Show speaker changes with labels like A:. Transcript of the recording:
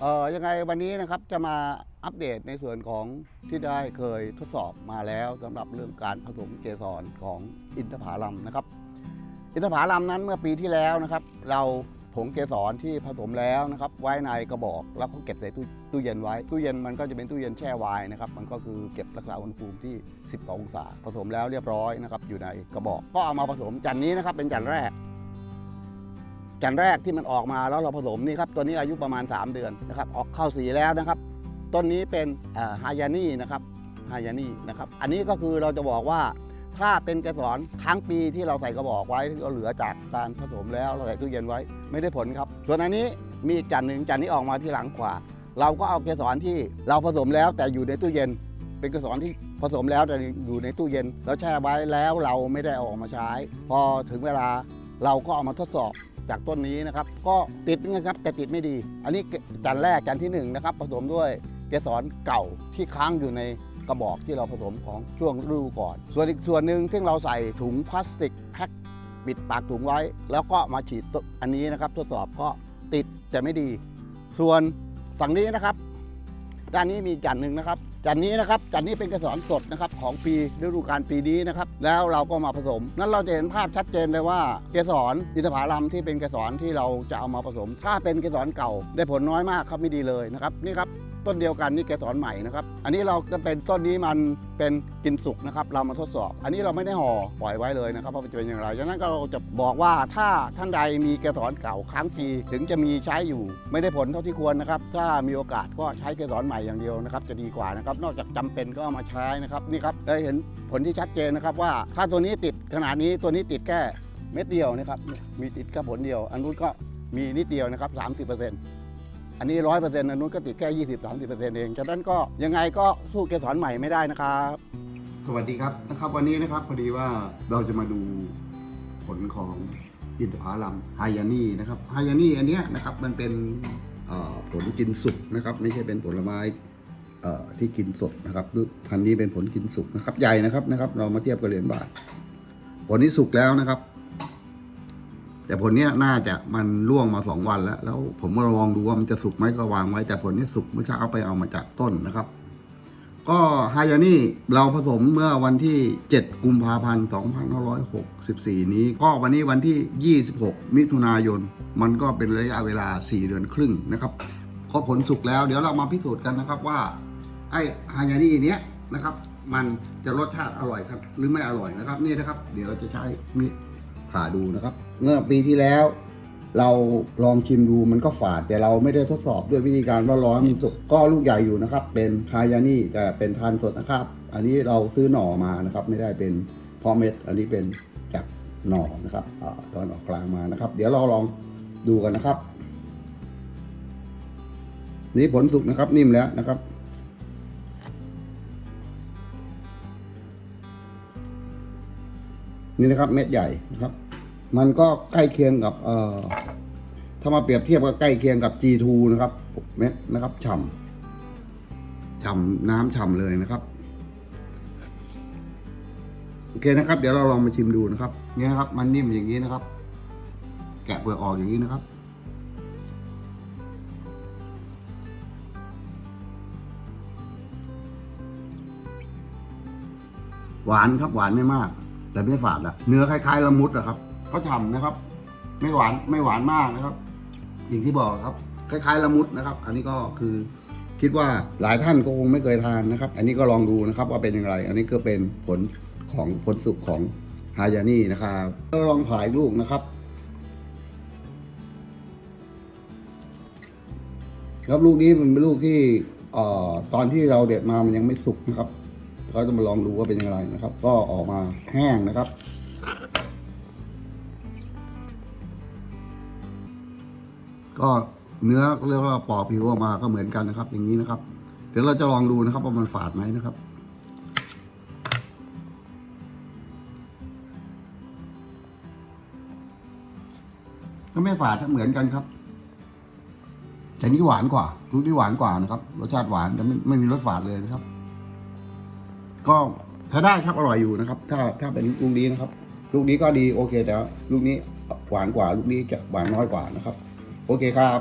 A: เอ่อยังไงวันนี้นะครับจะมาอัปเดตในส่วนของที่ได้เคยทดสอบมาแล้วสำหรับเรื่องการผสมเกสรของอินทผลัมนะครับ อินทผลัมนั้นเมื่อปีที่แล้วนะครับ เราผงเกสรที่ผสมแล้วนะครับ ไว้ในกระบอกแล้วก็เก็บใส่ตู้เย็นไว้ตู้เย็นมันก็จะเป็นตู้เย็นแช่ไวน์นะครับ มันก็คือเก็บรักษาอุณหภูมิที่ 10 องศา ผสมแล้วเรียบร้อยนะครับอยู่ในกระบอก ก็เอามาผสมจันนี้นะครับเป็นจันแรก จันแรกที่มันออกมาแล้วเราผสมนี่ครับตัวนี้อายุประมาณ 3 เดือนนะครับออกเข้าสีแล้วนะครับต้นนี้เป็นฮายานี่นะครับฮายานี่นะครับอันนี้ก็คือเราจะบอกว่าถ้าเป็นเกสรค้างปีที่เราใส่กระบอกไว้ที่เราเหลือจากการผสมแล้วเราใส่ตู้เย็นไว้ไม่ได้ผลครับ ส่วนอันนี้มีจันหนึ่งจันนี้ออกมาที่หลังกว่าเราก็เอาเกสรที่เราผสมแล้วแต่อยู่ในตู้เย็น เป็นเกสรที่ผสมแล้วแต่อยู่ในตู้เย็นแล้วแช่ไว้แล้วเราไม่ได้เอาออกมาใช้ พอถึงเวลาเราก็เอามาทดสอบ จากต้นนี้นะครับ ก็ติดนะครับแต่ติดไม่ดี อันนี้จันแรกจันที่หนึ่งนะครับผสมด้วยเกสรเก่าที่ค้างอยู่ในกระบอกที่เราผสมของช่วงฤดูก่อน ส่วนอีกส่วนหนึ่งที่เราใส่ถุงพลาสติกแพ็คปิดปากถุงไว้ แล้วก็มาฉีดอันนี้นะครับทดสอบก็ติดแต่ไม่ดี ส่วนฝั่งนี้นะครับ ด้านนี้มีจันหนึ่งนะครับ จันนี้นะครับจันนี้เป็นเกสรสดนะครับของปีฤดูกาลปีนี้นะครับแล้วเราก็มาผสม นั้นเราจะเห็นภาพชัดเจนเลยว่าเกสรอินทผลัมที่เป็นเกสรที่เราจะเอามาผสม ถ้าเป็นเกสรเก่าได้ผลน้อยมากครับไม่ดีเลยนะครับนี่ครับต้นเดียวกันนี่เกสรใหม่นะครับ อันนี้เราจะเป็นต้นนี้มันเป็นกินสุกนะครับ เรามาทดสอบ อันนี้เราไม่ได้ห่อปล่อยไว้เลยนะครับว่ามันจะเป็นอย่างไรฉะนั้นก็เราจะบอกว่าถ้าท่านใดมีเกสรเก่าค้างปีถึงจะมีใช้อยู่ ไม่ได้ผลเท่าที่ควรนะครับ ถ้ามีโอกาสก็ใช้เกสรใหม่อย่างเดียวนะครับ จะดีกว่านะครับ นอกจากจำเป็นก็เอามาใช้นะครับนี่ครับได้เห็นผลที่ชัดเจนนะครับว่าถ้าตัวนี้ติดขนาดนี้ตัวนี้ติดแค่เม็ดเดียวนะครับมีติดแค่ผลเดียว อันนู้นก็มีนิดเดียวนะครับ30% อันนี้ร้อยเปอร์เซ็นต์อันนู้นก็ติดแค่ยี่สิบสามสิบเปอร์เซ็นต์เองฉะนั้นก็ยังไงก็สู้เกสรใหม่ไม่ได้นะครับ สวัสดีครับนะครับวันนี้นะครับพอดีว่าเราจะมาดูผลของอินทผลัมไฮยานี่นะครับไฮยานี่อันเนี้ยนะครับมันเป็นผลกินสุกนะครับ ไม่ใช่เป็นผลไม้ที่กินสดนะครับพันนี้เป็นผลกินสุกนะครับใหญ่นะครับนะครับ เรามาเทียบกับเหรียญบาทผลนี้สุกแล้วนะครับ แต่ผลเนี้ยน่าจะมันร่วงมาสองวันแล้ว แล้วผมก็ลองดูว่ามันจะสุกไหมก็วางไว้ แต่ผลนี้สุกเมื่อเช้าเอาไปเอามาจากต้นนะครับ ก็ไฮยานี่เราผสมเมื่อวันที่ 7 กุมภาพันธ์ 2564 นี้ ก็วันนี้วันที่ 26 มิถุนายน มันก็เป็นระยะเวลา 4 เดือนครึ่งนะครับ ก็ผลสุกแล้ว เดี๋ยวเรามาพิสูจน์กันนะครับว่า ไอ้ไฮยานี่เนี้ยนะครับ มันจะรสชาติอร่อยครับ หรือไม่อร่อยนะครับ นี่นะครับ เดี๋ยวเราจะใช้มีด ผ่าดูนะครับ เมื่อปีที่แล้ว เราลองชิมดูมันก็ฝาด แต่เราไม่ได้ทดสอบด้วยวิธีการว่าร้อนมันสุกก็ลูกใหญ่อยู่นะครับ เป็นฮายานี่แต่เป็นทานสดนะครับ อันนี้เราซื้อหน่อมานะครับ ไม่ได้เป็นเพาะเม็ด อันนี้เป็นจากหน่อนะครับอตอนออกกลางมานะครับ เดี๋ยวเราลองดูกันนะครับ นี่ผลสุกนะครับนิ่มแล้วนะครับ นี่นะครับ เม็ดใหญ่นะครับ มันก็ใกล้เคียงกับเอ่อถ้ามาเปรียบเทียบก็ใกล้เคียงกับ G2 นะครับเม็ดนะครับฉ่ำฉ่ำน้ำฉ่ำเลยนะครับโอเคนะครับ เดี๋ยวเราลองมาชิมดูนะครับเนี่ยครับ มันนิ่มอย่างนี้นะครับ แกะเปลือกออกอย่างนี้นะครับหวานครับหวานไม่มาก แต่ไม่ฝาดอะเนื้อคล้ายๆละมุดอะครับก็ฉ่ำนะครับ ไม่หวานไม่หวานมากนะครับ อย่างที่บอกครับ คล้ายๆละมุดนะครับ อันนี้ก็คือคิดว่าหลายท่านก็คงไม่เคยทานนะครับ อันนี้ก็ลองดูนะครับว่าเป็นอย่างไร อันนี้ก็เป็นผลของผลสุกของฮายานี่นะครับก็ลองผายลูกนะครับ ครับลูกนี้มันเป็นลูกที่ออตอนที่เราเด็ดมามันยังไม่สุกนะครับ ก็จะมาลองดูว่าเป็นอย่างไรนะครับ ก็ออกมาแห้งนะครับ ก็เนื้อเรียกว่าปอกผิวออกมาก็เหมือนกันนะครับ อย่างนี้นะครับ เดี๋ยวเราจะลองดูนะครับว่ามันฝาดไหมนะครับก็ไม่ฝาดเหมือนกันครับแต่นี่หวานกว่าลูกนี้หวานกว่านะครับรสชาติหวานแต่ไม่ไม่มีรสฝาดเลยนะครับ ก็ถ้าได้ครับอร่อยอยู่นะครับ ถ้าถ้าเป็นลูกนี้นะครับ ลูกนี้ก็ดีโอเคแต่ลูกนี้หวานกว่า ลูกนี้จะหวานน้อยกว่านะครับ โอเคครับ